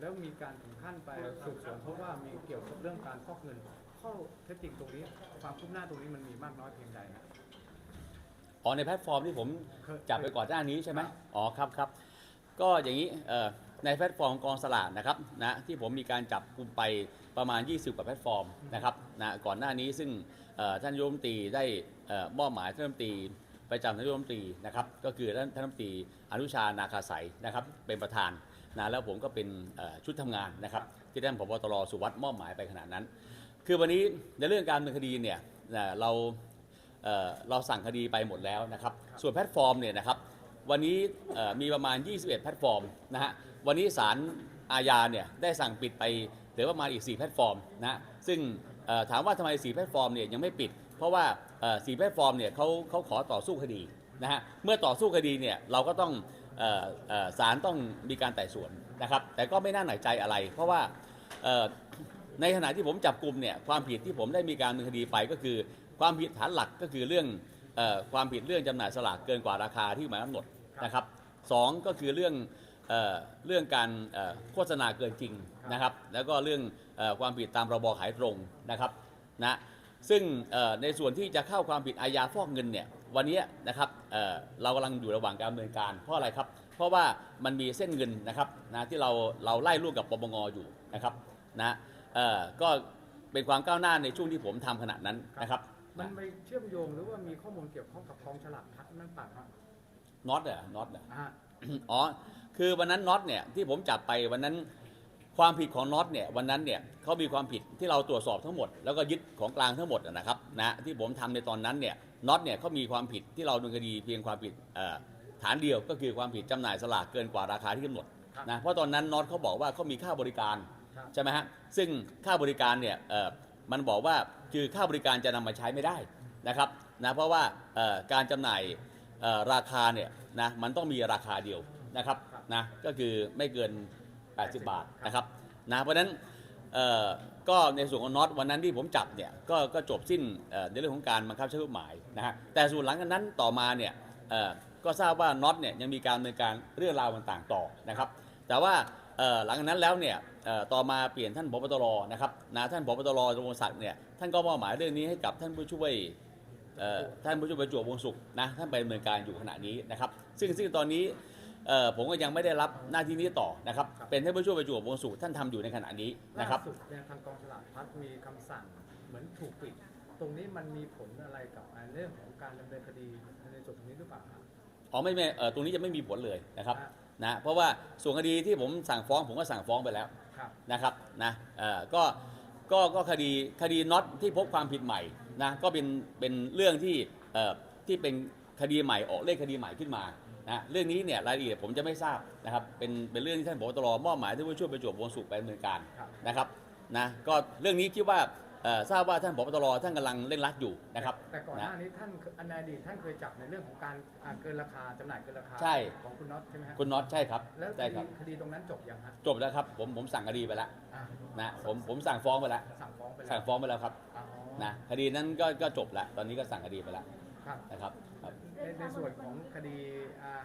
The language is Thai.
แล้วมีการถึงขั้นไปสืบสวนเพราะว่ามีเกี่ยวกับเรื่องการฟอกเงิน ข้อเท็จจริงตรงนี้ ความคืบหน้าตรงนี้มันมีมากน้อยเพียงใดฮะอ๋อในแพลตฟอร์มที่ผมเคยจับไปก่อนหน้านี้ใช่ไหมครับอ๋อครับครับก็อย่างนี้เอ่อในแพลตฟอร์มกองสลากนะครับนะที่ผมมีการจับกลุ่มไปประมาณ 20 กว่าแพลตฟอร์มนะครับนะก่อนหน้านี้ซึ่งเอ่อท่านนายกรัฐมนตรีได้เอ่อมอบหมายท่านรัฐมนตรีประจำนายกรัฐมนตรีนะครับก็คือท่านท่านรัฐมนตรีอนุชานาคาใสยนะครับเป็นประธาน นะแล้วผมก็เป็นเอ่อชุดทำงานนะครับที่ท่านผบตรสุวัสด์มอบหมายไปขนาดนั้น คือวันนี้ในเรื่องการดำเนินคดีเนี่ยนะเราเอ่อเราสั่งคดีไปหมดแล้วนะครับ ส่วนแพลตฟอร์มเนี่ยนะครับวันนี้เอ่อมีประมาณ 21 แพลตฟอร์มนะฮะวันนี้ศาลอาญาเนี่ยได้สั่งปิดไปเหลือประมาณอีก 4 แพลตฟอร์มนะฮะซึ่งเอ่อถามว่าทำไม 4 แพลตฟอร์มเนี่ยยังไม่ปิด เพราะว่าเอ่อ4แพลตฟอร์มเนี่ยเขาเขาขอต่อสู้คดีนะฮะเมื่อต่อสู้คดีเนี่ยเราก็ต้องเอ่อเอ่อ ศาลต้องมีการไต่สวนนะครับ แต่ก็ไม่น่าหนักใจอะไร เพราะว่าในขณะที่ผมจับกลุ่มเนี่ยความผิดที่ผมได้มีการดำเนินคดีไปก็คือ ความผิดฐานหลักก็คือเรื่องอความผิดเรื่องจำหน่ายสลากเกินกว่าราคาที่หมายกำหนดนะครับสองก็คือเรื่องเอเรื่องการโฆษณาเกินจริงนะครับ แล้วก็เรื่องอความผิดตามระบขายตรงนะครับนะ ซึ่งเอ่อในส่วนที่จะเข้าความผิดอาญาฟอกเงินเนี่ยวันนี้นะครับเอ่อเรากำลังอยู่ระหว่างการดำเนินการ เพราะอะไรครับ เพราะว่ามันมีเส้นเงินนะครับนะที่เราเราไล่ร่วมกับปปงอยู่นะครับนะเอ่อก็เป็นความก้าวหน้าในช่วงที่ผมทำขณะนั้นนะครับ มันไปเชื่อมโยงหรือว่ามีข้อมูลเกี่ยวข้องกับกองฉลากพัดนั่นต่างฮะน็อตเหรอน็อตเหรออ่าอ๋อคือวันนั้นน็อตเนี่ยที่ผมจับไปวันนั้น ความผิดของน็อตเนี่ยวันนั้นเนี่ยเขามีความผิดที่เราตรวจสอบทั้งหมดแล้วก็ยึดของกลางทั้งหมดนะครับนะที่ผมทำในตอนนั้นเนี่ยน็อตเนี่ยเขามีความผิดที่เราดำเนินคดีเพียงความผิดเอ่อฐานเดียวก็คือความผิดจำหน่ายสลากเกินกว่าราคาที่กำหนดนะเพราะตอนนั้นน็อตเขาบอกว่าเขามีค่าบริการครับใช่ไหมฮะซึ่งค่าบริการเนี่ยเอ่อมันบอกว่าคือค่าบริการจะนำมาใช้ไม่ได้นะครับนะเพราะว่าเอ่อการจำหน่ายเอ่อราคาเนี่ยนะมันต้องมีราคาเดียวนะครับนะก็คือไม่เกิน 80 บาทนะครับนะเพราะฉะนั้นก็ในส่วนของน็อตวันนั้นที่ผมจับเนี่ยก็ก็จบสิ้นในเรื่องของการบังคับใช้กฎหมายนะฮะแต่ส่วนหลังจากนั้นต่อมาเนี่ยก็ทราบว่าน็อตเนี่ยยังมีการดำเนินการเรื่องราวต่างๆต่อนะครับ แต่ว่าหลังจากนั้นแล้วเนี่ยต่อมาเปลี่ยนท่านพบตรนะครับนะท่านพบตรดำรงศักดิ์เนี่ยท่านก็มอบหมายเรื่องนี้ให้กับท่านผู้ช่วยท่านผู้ช่วยประจวบวงศ์สุขนะท่านไปดำเนินการอยู่ขณะนี้นะครับ ซึ่งซึ่งตอนนี้ เอ่อผมก็ยังไม่ได้รับหน้าที่นี้ต่อนะครับเป็นท่านผู้ช่วยประจวบวงศ์สุขท่านทำอยู่ในขณะนี้นะครับ ล่าสุดเนี่ยทางกองฉลากพัดมีคำสั่งเหมือนถูกปิด ตรงนี้มันมีผลอะไรกับเรื่องของการดำเนินคดีในส่วนตรงนี้หรือเปล่าครับ อ๋อไม่ไม่เอ่อตรงนี้จะไม่มีผลเลยนะครับอะนะเพราะว่าส่วนคดีที่ผมสั่งฟ้องผมก็สั่งฟ้องไปแล้วครับนะครับนะเอ่อก็ก็ก็คดีคดีน็อตที่พบความผิดใหม่นะก็เป็นเป็นเรื่องที่เอ่อที่เป็นคดีใหม่ออกเลขคดีใหม่ขึ้นมา นะเรื่องนี้เนี่ยรายละเอียดผมจะไม่ทราบนะครับเป็นเป็นเรื่องที่ท่านผบตรมอบหมายท่านผู้ช่วยประจวบวงศ์สุขไปดำเนินการครับนะครับนะก็เรื่องนี้คิดว่าเอ่อทราบว่าท่านผบตรท่านกำลังเร่งรัดอยู่นะครับ แต่ก่อนหนะน้านี้ท่านอันในอดีตท่านเคยจับในเรื่องของการอ่าเกินราคาจำหน่ายเกินราคาใช่ ของคุณน็อตใช่ไหมฮะคุณน็อตใช่ครับแล้วคใช่คดีรับ คดีตรงนั้นจบยังฮะจบแล้วครับผมผมสั่งคดีไปแล้วอ่านะผมผมสั่งฟ้องไปแล้วสั่งฟ้องไปแล้วสั่งฟ้องไปแล้วครับอ๋อนะคดีนั้นก็ก็จบแล้วตอนนี้ก็สั่งคดีไปแล้วครับ นะครับครับ ในในส่วนของคดีอ่า